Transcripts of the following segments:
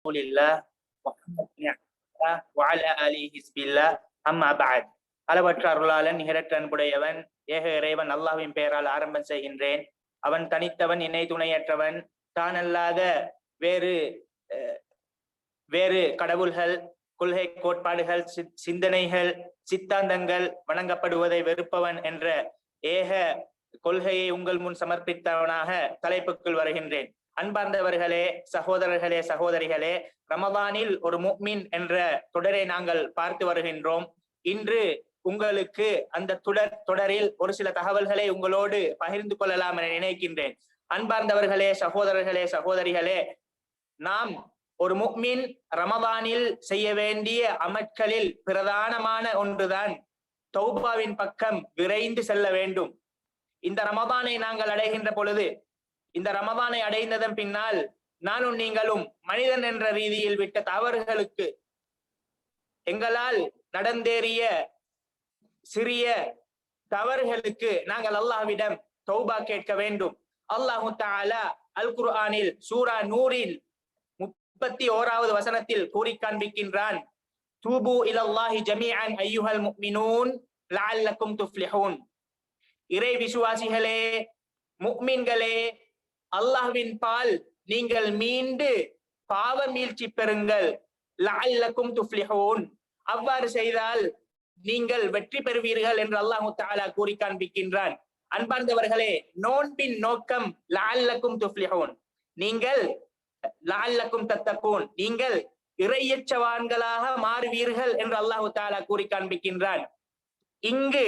رسول الله محمد بن عبد الله وعلى آله حزب الله أما بعد அளவற்ற அருளாளன் நிகரற்ற அன்புடையவன் ஏக இறைவன் அல்லாஹ்வின் பெயரால் ஆரம்பம் செய்கின்றேன் அவன் தனித்தவன் இணை துணையற்றவன் தான் அல்லாத வேறு அஹ், வேறு கடவுள்கள் கொள்கை கோட்பாடுகள் சி- சிந்தனைகள் சித்தாந்தங்கள் வணங்கப்படுவதை வெறுப்பவன் என்ற ஏக கொள்கையை உங்கள் முன் சமர்ப்பித்தவனாக தலைப்புக்குள் வருகின்றேன் அன்பார்ந்தவர்களே சகோதரர்களே சகோதரிகளே ரமதானில் ஒரு முக்மின் என்ற தொடரை நாங்கள் பார்த்து வருகின்றோம். இன்று உங்களுக்கு அந்த தொடர் தொடரில் ஒரு சில தகவல்களை உங்களோடு பகிர்ந்து கொள்ளலாம் என நினைக்கின்றேன். அன்பார்ந்தவர்களே சகோதரர்களே சகோதரிகளே நாம் ஒரு முக்மின் ரமதானில் செய்ய வேண்டிய அமற்களில் பிரதானமான ஒன்றுதான் தௌபாவின் பக்கம் விரைந்து செல்ல வேண்டும். இந்த ரமதானை நாங்கள் அடைகின்ற பொழுது இந்த ரமதானை அடைந்ததன் பின்னால் நானும் நீங்களும் மனிதன் என்ற ரீதியில் விட்ட தவறுகளுக்கு எங்களால் நடந்தேறிய சிறிய தவறுகளுக்கு நாங்கள் அல்லாஹ்விடம் தௌபா கேட்க வேண்டும். அல்லாஹு தாலா அல் குர்ஆனில் சூரா நூரில் முப்பத்தி ஓராவது வசனத்தில் கூறி காண்பிக்கின்றான் தூபு இலல்லாஹி ஜமீஅன் ஐயுஹல் முஃமினூன் லஅல்லக்கும் துஃப்லிஹூன். இறை விசுவாசிகளே முஃமின்களே அல்லாஹ்வின் பால் நீங்கள் மீண்டு பாவ மீழ்ச்சி பெறுங்கள். லஅல்லக்கும் துஃப்லிஹூன். அவ்வாறு செய்தால் நீங்கள் வெற்றி பெறுவீர்கள் என்று அல்லாஹு தாலா கூறி காண்பிக்கின்றான். அன்பார்ந்தவர்களே நோன்பின் நோக்கம் லஅல்லக்கும் துஃப்லிஹூன். நீங்கள் லஅல்லக்கும் தத்தக்கூன் நீங்கள் இறையச்சவான்களாக மாறுவீர்கள் என்று அல்லாஹு தாலா கூறி காண்பிக்கின்றான். இங்கு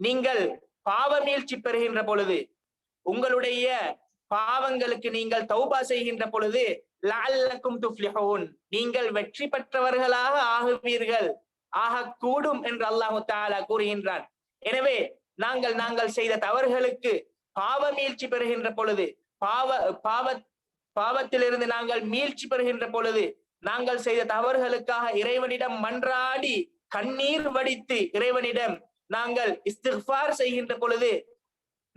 நீங்கள் பாவ மீழ்ச்சி பெறுகின்ற பொழுது உங்களுடைய பாவங்களுக்கு நீங்கள் தௌபா செய்கின்ற பொழுது லால்லக்கும் துஃப்லிஹூன். நீங்கள் வெற்றி பெற்றவர்களாக ஆகுவீர்கள். ஆகக்கூடும் என்று அல்லாஹு தாலா கூறுகின்றான். எனவே நாங்கள் நாங்கள் செய்த தவறுகளுக்கு பாவ மீழ்ச்சி பெறுகின்ற பொழுது பாவ பாவ பாவத்திலிருந்து நாங்கள் மீழ்ச்சி பெறுகின்ற பொழுது நாங்கள் செய்த தவறுகளுக்காக இறைவனிடம் மன்றாடி கண்ணீர் வடித்து இறைவனிடம் நாங்கள் இஸ்திஃபார் செய்கின்ற பொழுது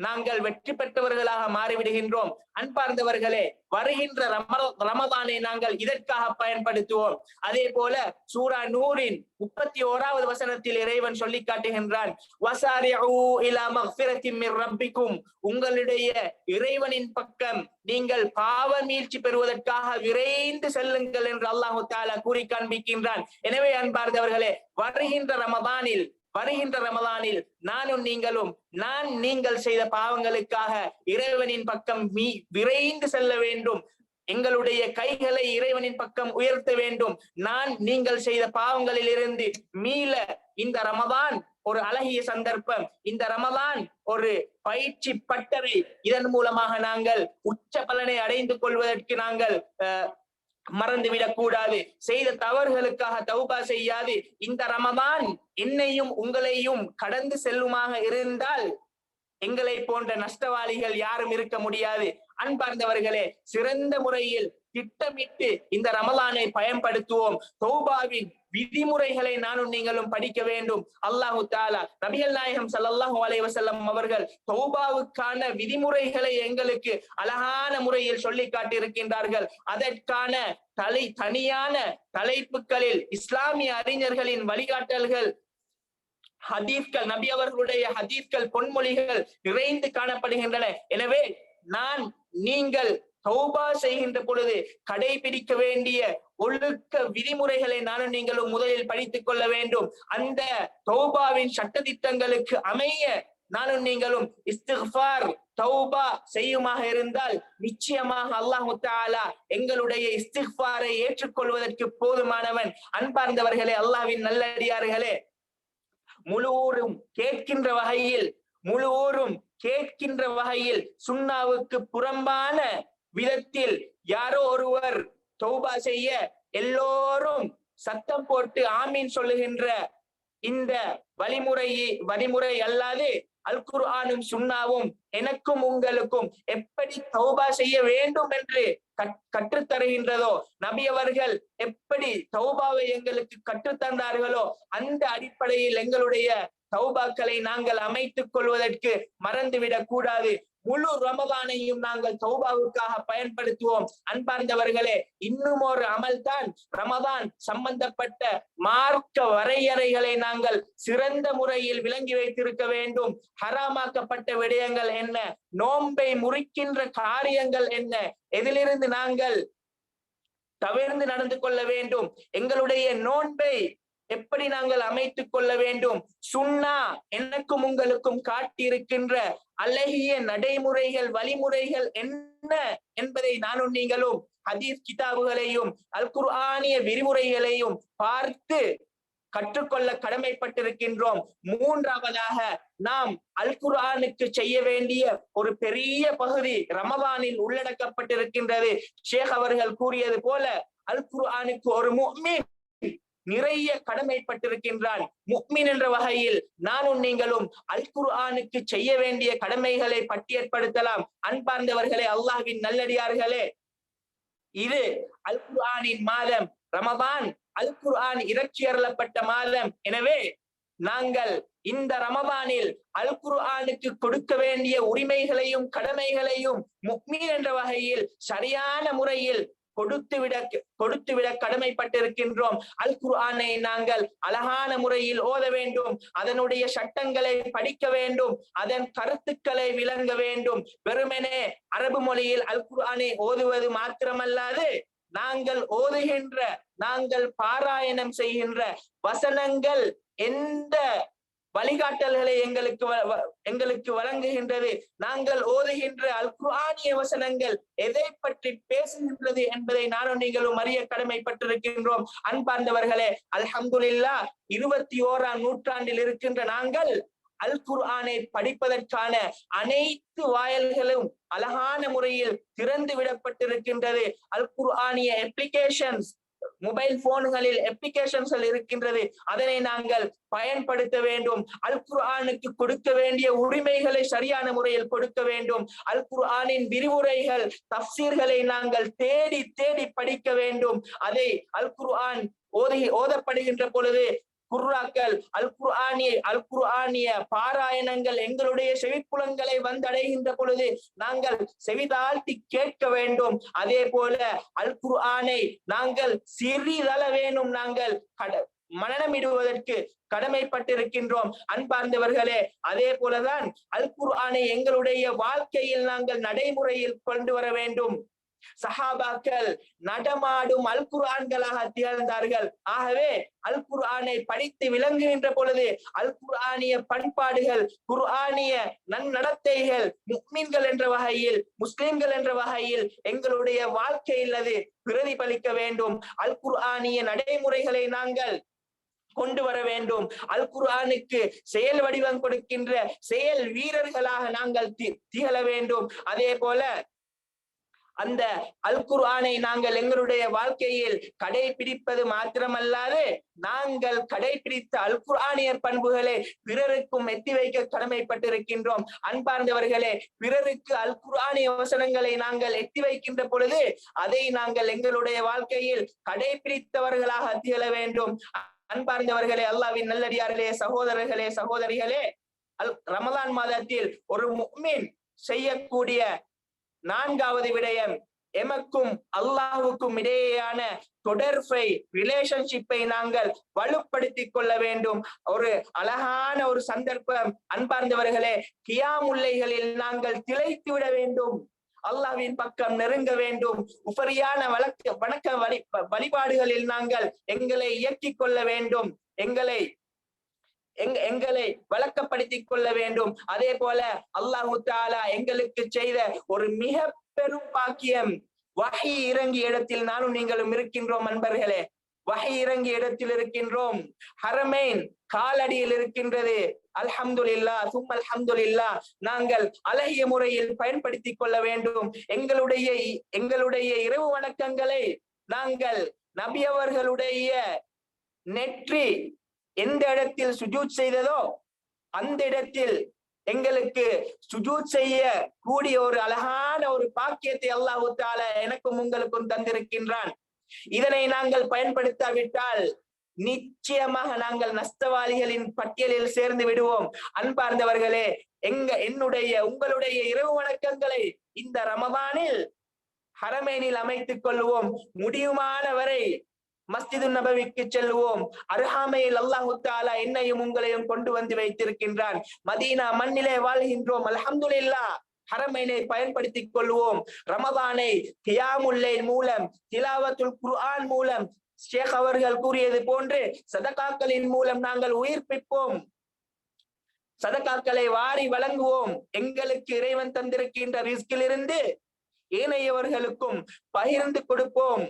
நாங்கள் வெற்றி பெற்றவர்களாக மாறிவிடுகின்றோம். அன்பார்ந்தவர்களே வருகின்ற ரமதானை நாங்கள் இதற்காக பயன்படுத்துவோம். அதே போல சூரா நூரின் முப்பத்தி ஓராவது வசனத்தில் இறைவன் சொல்லி காட்டுகின்றான் உங்களுடைய இறைவனின் பக்கம் நீங்கள் பாவ மீழ்ச்சி பெறுவதற்காக விரைந்து செல்லுங்கள் என்று அல்லாஹு தாலா கூறி காண்பிக்கின்றான். எனவே அன்பார்ந்தவர்களே வருகின்ற ரமதானில் வருகின்ற ரமதானில் நானும் நீங்களும் நான் நீங்கள் செய்த பாவங்களுக்காக இறைவனின் பக்கம் மீ விரைந்து செல்ல வேண்டும். எங்களுடைய கைகளை இறைவனின் பக்கம் உயர்த்த வேண்டும். நான் நீங்கள் செய்த பாவங்களில் இருந்து மீள இந்த ரமதான் ஒரு அழகிய சந்தர்ப்பம். இந்த ரமதான் ஒரு பயிற்சி பட்டறை. இதன் மூலமாக நாங்கள் உச்ச பலனை அடைந்து கொள்வதற்கு நாங்கள் அஹ், மறந்துவிடக் கூடாது செய்த தவறுகளுக்காக தௌபா செய்யாது. இந்த ரமதான் என்னையும் உங்களையும் கடந்து செல்லுமாக இருந்தால் எங்களை போன்ற நஷ்டவாளிகள் யாரும் இருக்க முடியாது. அன்பார்ந்தவர்களே சிறந்த முறையில் திட்டமிட்டு இந்த ரமலானை பயன்படுத்துவோம். தௌபாவின் விதிமுறைகளை நானும் நீங்களும் படிக்க வேண்டும். அல்லாஹு தாலா நபிகள் நாயகம் சல்லாஹூ அலைவசல்லம் அவர்கள் தௌபாவுக்கான விதிமுறைகளை எங்களுக்கு அழகான முறையில் சொல்லி காட்டியிருக்கின்றார்கள். அதற்கான தலை தனியான தலைப்புகளில் இஸ்லாமிய அறிஞர்களின் வழிகாட்டல்கள் ஹதீப்கள் நபி அவர்களுடைய ஹதீஸ்கள் பொன்மொழிகள் நிறைந்து காணப்படுகின்றன. எனவே நான் நீங்கள் தௌபா செய்கின்ற பொழுது கடைபிடிக்க வேண்டிய ஒழுக்க விதிமுறைகளை நானும் நீங்களும் முதலில் படித்துக் கொள்ள வேண்டும். அந்த தௌபாவின் சட்டதிட்டங்களுக்கு அமைய நானும் நீங்களும் இஸ்திஃபார் தௌபா செய்யுமாக இருந்தால் நிச்சயமாக அல்லாஹு தாலா எங்களுடைய இஸ்திஃபாரை ஏற்றுக்கொள்வதற்கு போதுமானவன். அன்பார்ந்தவர்களே அல்லாஹ்வின் நல்லடியார்களே முழுவோரும் கேட்கின்ற வகையில் முழுவோரும் கேட்கின்ற வகையில் சுண்ணாவுக்கு புறம்பான விதத்தில் யாரோ ஒருவர் தௌபா செய்ய எல்லோரும் சத்தம் போட்டு ஆமீன் சொல்லுகின்ற இந்த வழிமுறை வழிமுறை அல்லாது அல் குர்ஆனும் சுன்னாவும் எனக்கும் உங்களுக்கும் எப்படி தௌபா செய்ய வேண்டும் என்று கற்- கற்றுத்தருகின்றதோ நபி அவர்கள் எப்படி தௌபாவை எங்களுக்கு கற்றுத்தந்தார்களோ அந்த அடிப்படையில் எங்களுடைய தௌபாக்களை நாங்கள் அமைத்துக் கொள்வதற்கு மறந்துவிடக் கூடாது. முழு ரமதானையும் நாங்கள் சௌபாவுக்காக பயன்படுத்துவோம். அன்பார்ந்தவர்களே இன்னும் ஒரு அமல்தான். ரமதான் சம்பந்தப்பட்ட மார்க்க வரையறைகளை நாங்கள் சிறந்த முறையில் விளங்கி வைத்திருக்க வேண்டும். ஹராமாக்கப்பட்ட விடயங்கள் என்ன? நோன்பை முறிக்கின்ற காரியங்கள் என்ன? எதிலிருந்து நாங்கள் தவிர்ந்து நடந்து கொள்ள வேண்டும்? எங்களுடைய நோன்பை எப்படி நாங்கள் அமைத்துக் கொள்ள வேண்டும்? சுண்ணா எனக்கும் உங்களுக்கும் காட்டியிருக்கின்ற அழகிய நடைமுறைகள் வழிமுறைகள் என்ன என்பதை நானும் நீங்களும் ஹதீஸ் கிதாபுகளையும் அல் குர்ஆனிய விரிவுரைகளையும் பார்த்து கற்றுக்கொள்ள கடமைப்பட்டிருக்கின்றோம். மூன்றாவதாக நாம் அல் குர்ஆனுக்கு செய்ய வேண்டிய ஒரு பெரிய பகுதி ரமதானில் உள்ளடக்கப்பட்டிருக்கின்றது. ஷேக் அவர்கள் கூறியது போல அல் குர்ஆனுக்கு ஒரு முஃமின் நிறைய கடமைப்பட்டிருக்கின்றான் முக்மின் என்ற வகையில் நானும் நீங்களும் அல் குர்ஆனுக்கு செய்ய வேண்டிய கடமைகளை பட்டியற்படுத்தலாம். அன்பார்ந்தவர்களே அல்லாஹின் நல்லடியார்களே. இது அல் குர்ஆனின் மாதம். ரமதான் அல் குர்ஆன் இறக்கி அருளப்பட்ட மாதம். எனவே நாங்கள் இந்த ரமபானில் அல் குர்ஆனுக்கு கொடுக்க வேண்டிய உரிமைகளையும் கடமைகளையும் முக்மீன் என்ற வகையில் சரியான முறையில் கொடுத்துவிட கொடுத்துவிட கடமைப்பட்டிருக்கின்றோம். அல் குர்ஆனை நாங்கள் அழகான முறையில் ஓத வேண்டும். அதனுடைய சட்டங்களை படிக்க வேண்டும். அதன் கருத்துக்களை விளங்க வேண்டும். வெறுமனே அரபு மொழியில் அல் குர்ஆனை ஓதுவது மாத்திரமல்லாது நாங்கள் ஓதுகின்ற நாங்கள் பாராயணம் செய்கின்ற வசனங்கள் எந்த வழிகாட்டல்களை எங்களுக்கு எங்களுக்கு வழங்குகின்றது. நாங்கள் ஓதுகின்ற அல் குர்ஆனிய வசனங்கள் எதை பற்றி பேசுகின்றது என்பதை நானும் நீங்களும் அறிய கடமைப்பட்டிருக்கின்றோம். அன்பார்ந்தவர்களே அல்ஹம்துல்லா இருபத்தி ஓராம் நூற்றாண்டில் இருக்கின்ற நாங்கள் அல் குர்ஆனை படிப்பதற்கான அனைத்து வாயல்களும் அழகான முறையில் திறந்து விடப்பட்டிருக்கின்றது. அல் குர்ஆனிய அப்ளிகேஷன்ஸ் மொபைல் போன்களில் அப்ளிகேஷன்கள் இருக்கின்றது. அதனை நாங்கள் பயன்படுத்த வேண்டும். அல் குர்ஆனுக்கு கொடுக்க வேண்டிய உரிமைகளை சரியான முறையில் கொடுக்க வேண்டும். அல் குர்ஆனின் விரிவுரைகள் தப்சீர்களை நாங்கள் தேடி தேடி படிக்க வேண்டும். அதை அல் குர்ஆன் ஓதி ஓதப்படுகின்ற பொழுது குர்ராக்கள் அல் குர்ஆனிய அல் குர்ஆனிய பாராயணங்கள் எங்களுடைய செவிப்புலங்களை வந்தடைகின்ற பொழுது நாங்கள் செவிதாழ்த்தி கேட்க வேண்டும். அதே போல அல் குர்ஆனை நாங்கள் சிறிதள வேணும். நாங்கள் கட மனநமிடுவதற்கு கடமைப்பட்டிருக்கின்றோம். அன்பார்ந்தவர்களே அதே போலதான் அல் குர்ஆனை எங்களுடைய வாழ்க்கையில் நாங்கள் நடைமுறையில் கொண்டு வர வேண்டும். சஹாபாக்கள் நடமாடும் அல் குர்ஆன்களாக திகழ்ந்தார்கள். ஆகவே அல் குர்ஆனை படித்து விளங்குகின்ற பொழுது அல் குர்ஆனிய பண்பாடுகள் குர்ஆனிய நன்னடத்தைகள் முக்மீன்கள் என்ற வகையில் முஸ்லிம்கள் என்ற வகையில் எங்களுடைய வாழ்க்கையில் அது பிரதிபலிக்க வேண்டும். அல் குர்ஆனிய நடைமுறைகளை நாங்கள் கொண்டு வர வேண்டும். அல் குர்ஆனுக்கு செயல் வடிவம் கொடுக்கின்ற செயல் வீரர்களாக நாங்கள் திகழ வேண்டும். அதே போல அந்த அல் குர்ஆனை நாங்கள் எங்களுடைய வாழ்க்கையில் கடைபிடிப்பது மாத்திரமல்லாது நாங்கள் கடைபிடித்த அல் குர்ஆனியர் பண்புகளை பிறருக்கும் எத்தி வைக்க கடமைப்பட்டிருக்கின்றோம். அன்பார்ந்தவர்களே பிறருக்கு அல் குர்ஆனிய வசனங்களை நாங்கள் எத்தி வைக்கின்ற பொழுது அதை நாங்கள் எங்களுடைய வாழ்க்கையில் கடைபிடித்தவர்களாக திகழ வேண்டும். அன்பார்ந்தவர்களே அல்லாவின் நல்லடியார்களே சகோதரர்களே சகோதரிகளே அல் ரமலான் மாதத்தில் ஒரு முக்மின் செய்யக்கூடிய நான்காவது விடயம் எமக்கும் அல்லாஹுக்கும் இடையேயான தொடர்பை ரிலேஷன்ஷிப்பை நாங்கள் வலுப்படுத்திக் கொள்ள வேண்டும். ஒரு அழகான ஒரு சந்தர்ப்பம். அன்பார்ந்தவர்களே கியாமுல்லைகளில் நாங்கள் திளைத்து விட வேண்டும். அல்லாவின் பக்கம் நெருங்க வேண்டும். உபரியான வழக்க வணக்க வழி வழிபாடுகளில் நாங்கள் எங்களை இயக்கிக் கொள்ள வேண்டும். எங்களை எங்களை வழக்கப்படுத்திக் கொள்ள வேண்டும். அதே போல அல்லாஹு தாலா எங்களுக்கு செய்த ஒரு மிக பெரும் பாக்கியம். வகை இறங்கிய இடத்தில் நானும் நீங்களும் இருக்கின்றோம் அன்பர்களே. வகை இறங்கிய இடத்தில் இருக்கின்றோம். ஹரமேன் காலடியில் இருக்கின்றது. அல்ஹம்துல்லா சும் அல்ஹம்துல்லா நாங்கள் அழகிய முறையில் பயன்படுத்திக் கொள்ள வேண்டும். எங்களுடைய எங்களுடைய இரவு வணக்கங்களை நாங்கள் நபியவர்களுடைய நெற்றி எந்த இடத்தில் சுஜூத் செய்ததோ அந்த இடத்தில் எங்களுக்கு சுஜூத் செய்ய கூடிய ஒரு அழகான ஒரு பாக்கியத்தை அல்லாஹு தால எனக்கும் உங்களுக்கும் தந்திருக்கின்றான். இதனை நாங்கள் பயன்படுத்தாவிட்டால் நிச்சயமாக நாங்கள் நஷ்டவாளிகளின் பட்டியலில் சேர்ந்து விடுவோம். அன்பார்ந்தவர்களே எங்க என்னுடைய உங்களுடைய இரவு வணக்கங்களை இந்த ரமதானில் ஹரமேனில் அமைத்துக் கொள்வோம். முடியுமான வரை மஸ்ஜிது நபவிக்கு செல்வோம் அருகாமையில் அல்லாஹு தாலா என்னையும் உங்களையும் கொண்டு வந்து வைத்திருக்கின்றான். மதீனா மண்ணிலே வாழ்கின்றோம். அல்ஹம்துலில்லா ஹரமைனை பயன்படுத்திக் கொள்வோம். ரமதானை கியாமுல்லை மூலம் திலாவத்துல் குர்ஆன் மூலம் ஷேக் அவர்கள் கூறியது போன்று சதகாக்களின் மூலம் நாங்கள் உயிர்ப்பிப்போம். சதகாக்களை வாரி வழங்குவோம். எங்களுக்கு இறைவன் தந்திருக்கின்ற ரிஸ்கிலிருந்து ஏனையவர்களுக்கும் பகிர்ந்து கொடுப்போம்.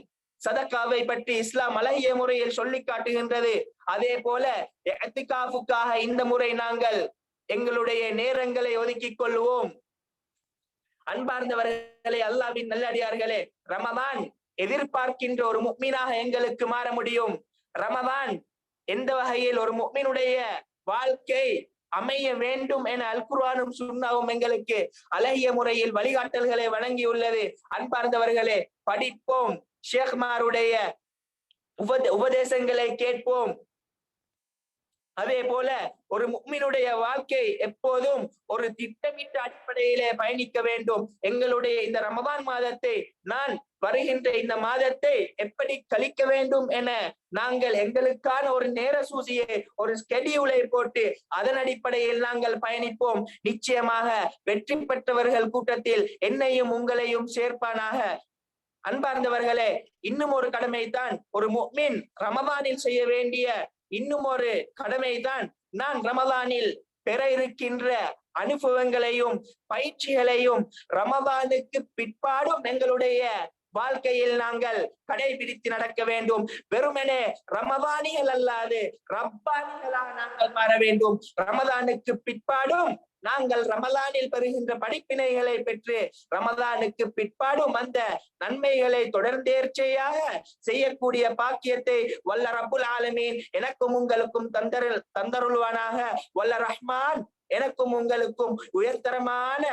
சதக்காவை பற்றி இஸ்லாம் அழகிய முறையில் சொல்லி காட்டுகின்றது. அதே போல எத்திகாஃபுக்காக இந்த முறை நாங்கள் எங்களுடைய நேரங்களை ஒதுக்கிக் கொள்வோம். அன்பார்ந்தவர்களே அல்லாவின் நல்லடியார்களே ரமதான் எதிர்பார்க்கின்ற ஒரு முக்மீனாக எங்களுக்கு மாற முடியும். ரமதான் எந்த வகையில் ஒரு முக்மீனுடைய வாழ்க்கை அமைய வேண்டும் என அல்குர்வானும் சுண்ணாவும் எங்களுக்கு அழகிய முறையில் வழிகாட்டல்களை வழங்கியுள்ளது. அன்பார்ந்தவர்களே படிப்போம். ஷேக்மாருடைய உபத உபதேசங்களை கேட்போம். அதே போல ஒரு முக்மினுடைய வாழ்க்கை எப்போதும் ஒரு திட்டமிட்ட அடிப்படையிலே பயணிக்க வேண்டும். எங்களுடைய இந்த ரமபான் மாதத்தை நான் வருகின்ற இந்த மாதத்தை எப்படி கழிக்க வேண்டும் என நாங்கள் எங்களுக்கான ஒரு நேர சூசியை ஒரு ஸ்கெடியூலை போட்டு அதன் அடிப்படையில் நாங்கள் பயணிப்போம். நிச்சயமாக வெற்றி பெற்றவர்கள் கூட்டத்தில் என்னையும் உங்களையும் சேர்ப்பானாக. அன்பார்ந்தவர்களே இன்னும் ஒரு கடமை ஒரு முக்மின் ரமதானில் செய்ய வேண்டிய இன்னும் ஒரு கடமைதான். நான் ரமதானில் பெற இருக்கின்ற அனுபவங்களையும் பயிற்சிகளையும் ரமதானுக்கு பிற்பாடும் எங்களுடைய வாழ்க்கையில் நாங்கள் கடைபிடித்து நடக்க வேண்டும். வெறுமனே ரமதானிகள் அல்லாது ரப்பானிகளாக நாங்கள் மாற வேண்டும். ரமதானுக்கு பிற்பாடும் நாங்கள் ரமலானில் பெறுகின்ற படிப்பினைகளை பெற்று ரமலானுக்கு பிற்பாடும் அந்த நன்மைகளை தொடர்ந்தேர்ச்சையாக செய்யக்கூடிய பாக்கியத்தை வல்ல ரபுல் ஆலமீன் எனக்கும் உங்களுக்கும் தந்தருள் தந்தருள்வானாக. வல்ல ரஹ்மான். எனக்கும் உங்களுக்கும் உயர்தரமான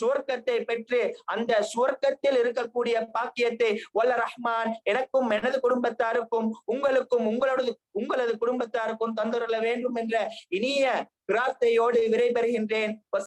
சுவர்க்கத்தை பெற்று அந்த சுவர்க்கத்தில் இருக்கக்கூடிய பாக்கியத்தை வல்ல ரஹ்மான் எனக்கும் எனது குடும்பத்தாருக்கும் உங்களுக்கும் உங்களோட உங்களது குடும்பத்தாருக்கும் தந்துள்ள வேண்டும் என்ற இனிய பிரார்த்தையோடு விடைபெறுகின்றேன்.